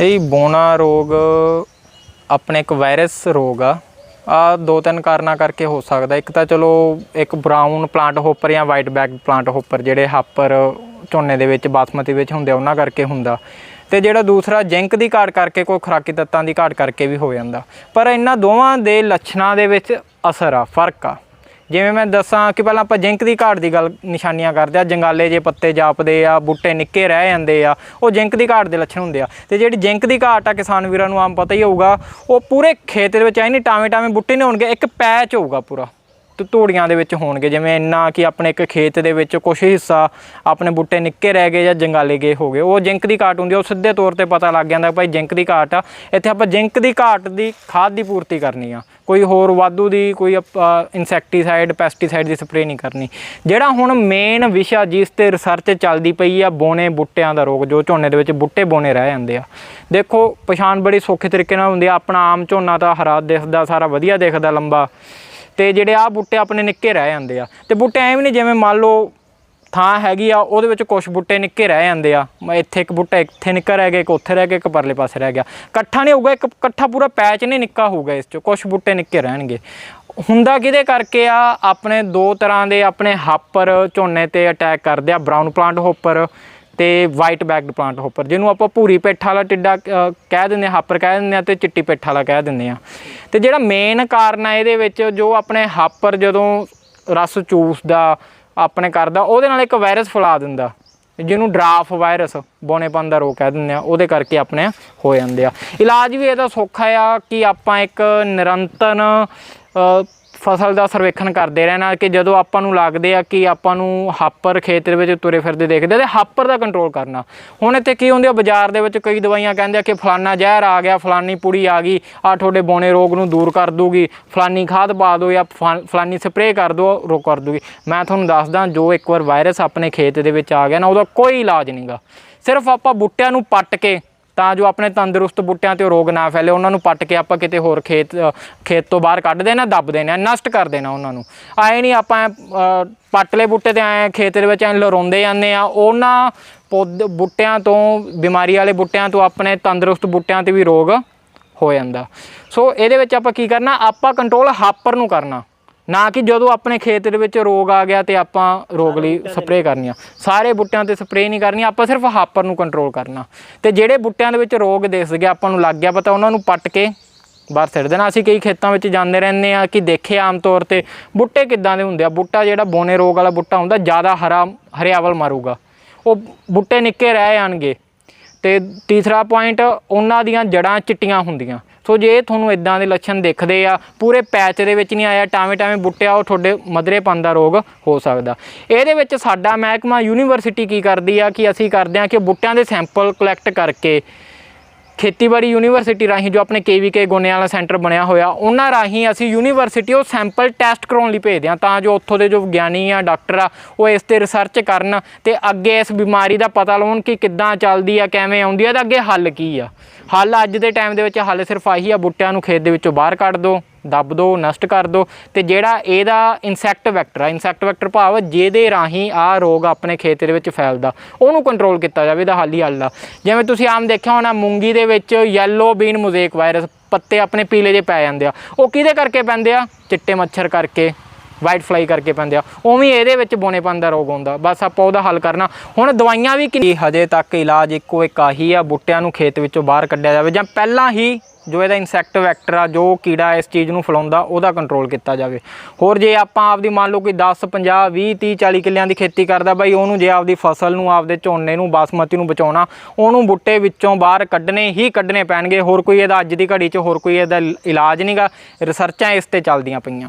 ਇਹ ਬੋਨਾ ਰੋਗ ਆਪਣੇ ਇੱਕ ਵਾਇਰਸ ਰੋਗ ਆ। ਆ ਦੋ ਤਿੰਨ ਕਾਰਨਾਂ ਕਰਕੇ ਹੋ ਸਕਦਾ। ਇੱਕ ਤਾਂ ਚਲੋ ਇੱਕ ਬਰਾਊਨ ਪਲਾਂਟ ਹੋਪਰ ਜਾਂ ਵਾਈਟ ਬੈਕ ਪਲਾਂਟ ਹੋਪਰ ਜਿਹੜੇ ਹਾਪਰ ਝੋਨੇ ਦੇ ਵਿੱਚ, ਬਾਸਮਤੀ ਵਿੱਚ ਹੁੰਦੇ ਉਹਨਾਂ ਕਰਕੇ ਹੁੰਦਾ। ਤੇ ਜਿਹੜਾ ਦੂਸਰਾ, ਜਿੰਕ ਦੀ ਘਾਟ ਕਰਕੇ ਕੋਈ ਖੁਰਾਕੀ ਤੱਤਾਂ ਦੀ ਘਾਟ ਕਰਕੇ ਵੀ ਹੋ ਜਾਂਦਾ। ਪਰ ਇਹਨਾਂ ਦੋਵਾਂ ਦੇ ਲੱਛਣਾਂ ਦੇ ਵਿੱਚ ਅਸਰ ਆ, ਫ਼ਰਕ ਆ। ਜਿਵੇਂ ਮੈਂ ਦੱਸਾਂ ਕਿ ਪਹਿਲਾਂ ਆਪਾਂ ਜਿੰਕ ਦੀ ਘਾਟ ਦੀ ਗੱਲ ਨਿਸ਼ਾਨੀਆਂ ਕਰਦੇ ਆ, ਜੰਗਾਲੇ ਜੇ ਪੱਤੇ ਜਾਪਦੇ ਆ, ਬੂਟੇ ਨਿੱਕੇ ਰਹਿ ਜਾਂਦੇ ਆ, ਉਹ ਜਿੰਕ ਦੀ ਘਾਟ ਦੇ ਲੱਛਣ ਹੁੰਦੇ ਆ। ਤੇ ਜਿਹੜੀ ਜਿੰਕ ਦੀ ਘਾਟ ਆ ਕਿਸਾਨ ਵੀਰਾਂ ਨੂੰ ਆਮ ਪਤਾ ਹੀ ਹੋਊਗਾ, ਉਹ ਪੂਰੇ ਖੇਤ ਦੇ ਵਿੱਚ ਐ ਨਹੀਂ ਟਾਵੇਂ ਟਾਵੇਂ ਬੂਟੇ ਨਹੀਂ ਹੋਣਗੇ, ਇੱਕ ਪੈਚ ਹੋਊਗਾ ਪੂਰਾ। ਧੂੜੀਆਂ ਦੇ ਵਿੱਚ ਹੋਣਗੇ, ਜਿਵੇਂ ਇੰਨਾ ਕਿ ਆਪਣੇ ਇੱਕ ਖੇਤ ਦੇ ਵਿੱਚ ਕੁਝ ਹਿੱਸਾ ਆਪਣੇ ਬੂਟੇ ਨਿੱਕੇ ਰਹਿ ਗਏ ਜਾਂ ਜੰਗਾਲੇ ਗਏ ਹੋ ਗਏ, ਉਹ ਜਿੰਕ ਦੀ ਘਾਟ ਹੁੰਦੀ ਉਹ ਸਿੱਧੇ ਤੌਰ ਤੇ ਪਤਾ ਲੱਗ ਜਾਂਦਾ ਭਾਈ ਜਿੰਕ ਦੀ ਘਾਟ ਆ। ਇੱਥੇ ਆਪਾਂ ਜਿੰਕ ਦੀ ਘਾਟ ਦੀ ਖਾਦ ਦੀ ਪੂਰਤੀ ਕਰਨੀ ਆ, ਕੋਈ ਹੋਰ ਵਾਧੂ ਦੀ, ਕੋਈ ਇਨਸੈਕਟੀਸਾਈਡ, ਪੈਸਟੀਸਾਈਡ ਦੀ ਸਪਰੇਅ ਨਹੀਂ ਕਰਨੀ। ਜਿਹੜਾ ਹੁਣ ਮੇਨ ਵਿਸ਼ਾ ਜਿਸ ਤੇ ਰਿਸਰਚ ਚੱਲਦੀ ਪਈ ਆ ਬੋਨੇ ਬੂਟਿਆਂ ਦਾ ਰੋਗ, ਜੋ ਝੋਨੇ ਦੇ ਵਿੱਚ ਬੂਟੇ ਬੋਨੇ ਰਹਿ ਜਾਂਦੇ ਆ। ਦੇਖੋ, ਪਛਾਣ ਬੜੀ ਸੌਖੇ ਤਰੀਕੇ ਨਾਲ ਹੁੰਦੀ ਆ, ਆਪਣਾ ਆਮ ਝੋਨਾ ਤਾਂ ਹਰਾ ਦਿਖਦਾ, ਸਾਰਾ ਵਧੀਆ ਦਿਖਦਾ ਲੰਬਾ। ਤੇ ਜਿਹੜੇ ਆ ਬੂਟੇ ਆਪਣੇ ਨਿੱਕੇ ਰਹਿ ਜਾਂਦੇ ਆ। ਤੇ ਬੂਟੇ ਐਵੇਂ ਨਹੀਂ ਜਿਵੇਂ ਮੰਨ ਲਓ ਥਾਂ ਹੈਗੀ ਆ, ਉਹਦੇ ਵਿੱਚ ਕੁਝ ਬੂਟੇ ਨਿੱਕੇ ਰਹਿ ਜਾਂਦੇ ਆ। ਮ- ਇੱਥੇ ਇੱਕ ਬੂਟਾ ਇੱਥੇ ਨਿੱਕਾ ਰਹਿ ਗਿਆ, ਇੱਕ ਉੱਥੇ ਰਹਿ ਗਿਆ, ਇੱਕ ਪਰਲੇ ਪਾਸੇ ਰਹਿ ਗਿਆ। ਇਕੱਠਾ ਨਹੀਂ ਹੋਊਗਾ, ਇੱਕ ਇਕੱਠਾ ਪੂਰਾ ਪੈਚ ਨਹੀਂ ਨਿੱਕਾ ਹੋਊਗਾ ਇਸ ਚ ਕੁਝ ਬੂਟੇ ਨਿੱਕੇ ਰਹਿਣਗੇ। ਹੁੰਦਾ ਕਿਹਦੇ ਕਰਕੇ ਆ? ਆਪਣੇ ਦੋ ਤਰ੍ਹਾਂ ਦੇ ਆਪਣੇ ਹਾਪਰ ਝੋਨੇ ਤੇ ਅਟੈਕ ਕਰਦੇ ਆ ਬਰਾਊਨ ਪਲਾਂਟ ਹੋਪਰ ਤੇ ਵਾਈਟ ਬੈਕਡ ਪਲਾਂਟ ਹੋਪਰ ਜਿਹਨੂੰ ਆਪਾਂ ਭੂਰੀ ਪਿੱਠ ਵਾਲਾ ਟਿੱਡਾ ਕਹਿ ਦਿੰਦੇ ਆ ਹਾਪਰ ਕਹਿ ਦਿੰਦੇ ਆ ਤੇ ਚਿੱਟੀ ਪਿੱਠ ਵਾਲਾ ਕਹਿ ਦਿੰਦੇ ਆ ਤੇ ਜਿਹੜਾ ਮੇਨ ਕਾਰਨ ਆ ਇਹਦੇ ਵਿੱਚ, ਜੋ ਆਪਣੇ ਹਾਪਰ ਜਦੋਂ ਰਸ ਚੂਸਦਾ, ਆਪਣੇ ਕਰਦਾ, ਉਹਦੇ ਨਾਲ ਇੱਕ ਵਾਇਰਸ ਫੈਲਾ ਦਿੰਦਾ। ਜਿਹਨੂੰ ਡਰਾਫ ਵਾਇਰਸ ਬੋਨੇਪਨ ਦਾ ਰੋਗ ਕਹਿ ਦਿੰਦੇ ਆ ਉਹਦੇ ਕਰਕੇ ਆਪਣੇ ਹੋ ਜਾਂਦੇ ਆ। ਇਲਾਜ ਵੀ ਇਹਦਾ ਸੌਖਾ ਆ ਕਿ ਆਪਾਂ ਇੱਕ ਨਿਰੰਤਰ ਫਸਲ ਦਾ ਸਰਵੇਖਣ ਕਰਦੇ ਰਹਿਣਾ ਕਿ ਜਦੋਂ ਆਪਾਂ ਨੂੰ ਲੱਗਦੇ ਆ ਕਿ ਆਪਾਂ ਨੂੰ ਹਾਪਰ ਖੇਤ ਦੇ ਵਿੱਚ ਤੁਰੇ ਫਿਰਦੇ ਦੇਖਦੇ ਆ ਤੇ ਹਾਪਰ ਦਾ ਕੰਟਰੋਲ ਕਰਨਾ। ਹੁਣ ਇੱਥੇ ਕੀ ਹੁੰਦੇ ਆ, ਬਾਜ਼ਾਰ ਦੇ ਵਿੱਚ ਕਈ ਦਵਾਈਆਂ ਕਹਿੰਦੇ ਆ ਕਿ ਫਲਾਨਾ ਜ਼ਹਿਰ ਆ ਗਿਆ, ਫਲਾਨੀ ਪੁੜੀ ਆ ਗਈ ਆ ਤੁਹਾਡੇ ਬੋਨੇ ਰੋਗ ਨੂੰ ਦੂਰ ਕਰ ਦੂਗੀ, ਫਲਾਨੀ ਖਾਦ ਪਾ ਦਿਓ ਜਾਂ ਫਲਾਨੀ ਸਪਰੇਅ ਕਰ ਦਿਓ, ਰੋਕ ਕਰ ਦੂਗੀ। ਮੈਂ ਤੁਹਾਨੂੰ ਦੱਸਦਾ, ਜੋ ਇੱਕ ਵਾਰ ਵਾਇਰਸ ਆਪਣੇ ਖੇਤ ਦੇ ਵਿੱਚ ਆ ਗਿਆ ਨਾ, ਉਹਦਾ ਕੋਈ ਇਲਾਜ ਨਹੀਂਗਾ ਸਿਰਫ ਆਪਾਂ ਬੂਟਿਆਂ ਨੂੰ ਪੱਟ ਕੇ ਤਾਂ ਜੋ ਆਪਣੇ ਤੰਦਰੁਸਤ ਬੂਟਿਆਂ ਤੇ ਰੋਗ ਨਾ ਫੈਲੇ, ਉਹਨਾਂ ਨੂੰ ਪੱਟ ਕੇ ਆਪਾਂ ਕਿਤੇ ਹੋਰ ਖੇਤ ਖੇਤ ਤੋਂ ਬਾਹਰ ਕੱਢ ਦੇਣਾ, ਦੱਬ ਦੇਣਾ, ਨਸ਼ਟ ਕਰ ਦੇਣਾ ਉਹਨਾਂ ਨੂੰ। ਆਏ ਨਹੀਂ ਆਪਾਂ ਪੱਟਲੇ ਬੂਟੇ ਤੇ ਆਏ, ਖੇਤ ਦੇ ਵਿੱਚ ਐਂ ਲਰੋਂਦੇ ਜਾਂਦੇ ਆ, ਉਹਨਾਂ ਪੌਦ ਬੂਟਿਆਂ ਤੋਂ, ਬਿਮਾਰੀ ਵਾਲੇ ਬੂਟਿਆਂ ਤੋਂ ਆਪਣੇ ਤੰਦਰੁਸਤ ਬੂਟਿਆਂ ਤੇ ਵੀ ਰੋਗ ਹੋ ਜਾਂਦਾ। ਸੋ ਇਹਦੇ ਵਿੱਚ ਆਪਾਂ ਕੀ ਕਰਨਾ, ਆਪਾਂ ਕੰਟਰੋਲ ਹਾਪਰ ਨੂੰ ਕਰਨਾ। ਨਾ ਕਿ ਜਦੋਂ ਆਪਣੇ ਖੇਤ ਦੇ ਵਿੱਚ ਰੋਗ ਆ ਗਿਆ ਤੇ ਆਪਾਂ ਰੋਗ ਲਈ ਸਪਰੇਅ ਕਰਨੀ ਆ ਸਾਰੇ ਬੂਟਿਆਂ ਤੇ ਸਪਰੇਅ ਨਹੀਂ ਕਰਨੀ ਆਪਾਂ ਸਿਰਫ ਹਾਪਰ ਨੂੰ ਕੰਟਰੋਲ ਕਰਨਾ। ਤੇ ਜਿਹੜੇ ਬੂਟਿਆਂ ਦੇ ਵਿੱਚ ਰੋਗ ਦਿਸ ਗਿਆ ਆਪਾਂ ਨੂੰ ਲੱਗ ਗਿਆ ਪਤਾ ਉਹਨਾਂ ਨੂੰ ਪੱਟ ਕੇ ਬਾਹਰ ਸਿੱਟ ਦੇਣਾ। ਅਸੀਂ ਕਈ ਖੇਤਾਂ ਵਿੱਚ ਜਾਂਦੇ ਰਹਿੰਦੇ ਆ ਕਿ ਦੇਖੇ ਆਮ ਤੌਰ ਤੇ ਬੂਟੇ ਕਿੱਦਾਂ ਦੇ ਹੁੰਦੇ ਆ। ਬੂਟਾ ਜਿਹੜਾ ਬੋਨੇ ਰੋਗ ਵਾਲਾ ਬੂਟਾ ਹੁੰਦਾ ਜ਼ਿਆਦਾ ਹਰਾ ਹਰਿਆਵਲ ਮਾਰੂਗਾ। ਉਹ ਬੂਟੇ ਨਿੱਕੇ ਰਹਿ ਜਾਣਗੇ। ਤੇ ਤੀਸਰਾ ਪੁਆਇੰਟ ਉਹਨਾਂ ਦੀਆਂ ਜੜਾਂ ਚਿੱਟੀਆਂ ਹੁੰਦੀਆਂ। ਸੋ ਜੇ ਤੁਹਾਨੂੰ ਇਦਾਂ ਦੇ ਲੱਛਣ ਦਿਖਦੇ ਆ, ਪੂਰੇ ਪੈਚ ਦੇ ਵਿੱਚ ਨਹੀਂ ਆਇਆ, ਟਾਵੇਂ ਟਾਵੇਂ ਬੁੱਟਿਆ, ਉਹ ਤੁਹਾਡੇ ਮਧਰੇਪਨ ਦਾ ਰੋਗ ਹੋ ਸਕਦਾ। ਇਹਦੇ ਵਿੱਚ ਸਾਡਾ ਮਹਿਕਮਾ ਯੂਨੀਵਰਸਿਟੀ ਕੀ ਕਰਦੀ ਆ, ਕਿ ਅਸੀਂ ਕਰਦੇ ਆ ਕਿ ਬੁੱਟਿਆਂ ਦੇ ਸੈਂਪਲ ਕਲੈਕਟ ਕਰਕੇ ਖੇਤੀਬਾੜੀ ਯੂਨੀਵਰਸਿਟੀ ਰਾਹੀਂ ਜੋ ਆਪਣੇ ਕੇਵੀਕੇ ਗੋਨੇ ਵਾਲਾ ਸੈਂਟਰ ਬਣਿਆ ਹੋਇਆ, ਉਹਨਾਂ ਰਾਹੀਂ ਅਸੀਂ ਯੂਨੀਵਰਸਿਟੀ ਉਹ ਸੈਂਪਲ ਟੈਸਟ ਕਰਾਉਣ ਲਈ ਭੇਜਦੇ ਹਾਂ ਤਾਂ ਜੋ ਉੱਥੋਂ ਦੇ ਜੋ ਵਿਗਿਆਨੀ ਆ ਡਾਕਟਰ ਆ, ਉਹ ਇਸ ਤੇ ਰਿਸਰਚ ਕਰਨ ਤੇ ਅੱਗੇ ਇਸ ਬਿਮਾਰੀ ਦਾ ਪਤਾ ਲਾਉਣ ਕਿ ਕਿੱਦਾਂ ਚੱਲਦੀ ਆ, ਕਿਵੇਂ ਆਉਂਦੀ ਆ ਤੇ ਅੱਗੇ ਹੱਲ ਕੀ ਆ। ਹੱਲ ਅੱਜ ਦੇ ਟਾਈਮ ਦੇ ਵਿੱਚ ਹੱਲ ਸਿਰਫ ਆਹੀ ਆ, ਬੂਟਿਆਂ ਨੂੰ ਖੇਤ ਦੇ ਵਿੱਚੋਂ ਬਾਹਰ ਕੱਢ ਦਿਓ। ਦੱਬ ਦਿਓ ਨਸ਼ਟ ਕਰ ਦਿਓ ਤੇ ਜਿਹੜਾ ਇਹਦਾ ਇਨਸੈਕਟ ਵੈਕਟਰ ਆ ਇਨਸੈਕਟ ਵੈਕਟਰ ਭਾਵ ਜਿਹਦੇ ਰਾਹੀਂ ਆ ਰੋਗ ਆਪਣੇ ਖੇਤ ਦੇ ਵਿੱਚ ਫੈਲਦਾ, ਉਹਨੂੰ ਕੰਟਰੋਲ ਕੀਤਾ ਜਾਵੇ, ਇਹਦਾ ਹੱਲ ਹੀ ਹੱਲ ਆ। ਜਿਵੇਂ ਤੁਸੀਂ ਆਮ ਦੇਖਿਆ ਹੋਣਾ, ਮੂੰਗੀ ਦੇ ਵਿੱਚ ਯੈਲੋ ਬੀਨ ਮੋਜ਼ੇਕ ਵਾਇਰਸ ਪੱਤੇ ਆਪਣੇ ਪੀਲੇ ਜੇ ਪੈ ਜਾਂਦੇ ਆ। ਉਹ ਕਿਹਦੇ ਕਰਕੇ ਪੈਂਦੇ ਆ? ਚਿੱਟੇ ਮੱਛਰ ਕਰਕੇ ਵਾਈਟ ਫਲਾਈ ਕਰਕੇ ਪੈਂਦੇ ਆ। ਉਵੇਂ ਇਹਦੇ ਵਿੱਚ ਬੋਨੇਪਨ ਦਾ ਰੋਗ ਆਉਂਦਾ। ਬਸ ਆਪਾਂ ਉਹਦਾ ਹੱਲ ਕਰਨਾ। ਹੁਣ ਦਵਾਈਆਂ ਵੀ ਕਿ ਹਜੇ ਤੱਕ ਇਲਾਜ ਇੱਕੋ ਇੱਕ ਆਹੀ ਆ, ਬੂਟਿਆਂ ਨੂੰ ਖੇਤ ਵਿੱਚੋਂ ਬਾਹਰ ਕੱਢਿਆ ਜਾਵੇ ਜਾਂ ਪਹਿਲਾਂ ਹੀ ਜੋ ਇਹਦਾ ਇਨਸੈਕਟ ਵੈਕਟਰ ਆ, ਜੋ ਕੀੜਾ ਇਸ ਚੀਜ਼ ਨੂੰ ਫੈਲਾਉਂਦਾ, ਉਹਦਾ ਕੰਟਰੋਲ ਕੀਤਾ ਜਾਵੇ। ਹੋਰ ਜੇ ਆਪਾਂ ਆਪਦੀ ਮੰਨ ਲਓ ਕੋਈ 10 50 20 30 40 ਕਿੱਲਿਆਂ ਦੀ ਖੇਤੀ ਕਰਦਾ ਬਾਈ, ਉਹਨੂੰ ਜੇ ਆਪਦੀ ਫਸਲ ਨੂੰ, ਆਪਦੇ ਝੋਨੇ ਨੂੰ, ਬਾਸਮਤੀ ਨੂੰ ਬਚਾਉਣਾ, ਉਹਨੂੰ ਬੁੱਟੇ ਵਿੱਚੋਂ ਬਾਹਰ ਕੱਢਣੇ ਹੀ ਕੱਢਣੇ ਪੈਣਗੇ। ਹੋਰ ਕੋਈ ਇਹਦਾ ਅੱਜ ਦੀ ਘੜੀ 'ਚ ਹੋਰ ਕੋਈ ਇਹਦਾ ਇਲਾਜ ਨਹੀਂਗਾ ਰਿਸਰਚਾਂ ਇਸ ਤੇ ਚੱਲਦੀਆਂ ਪਈਆਂ।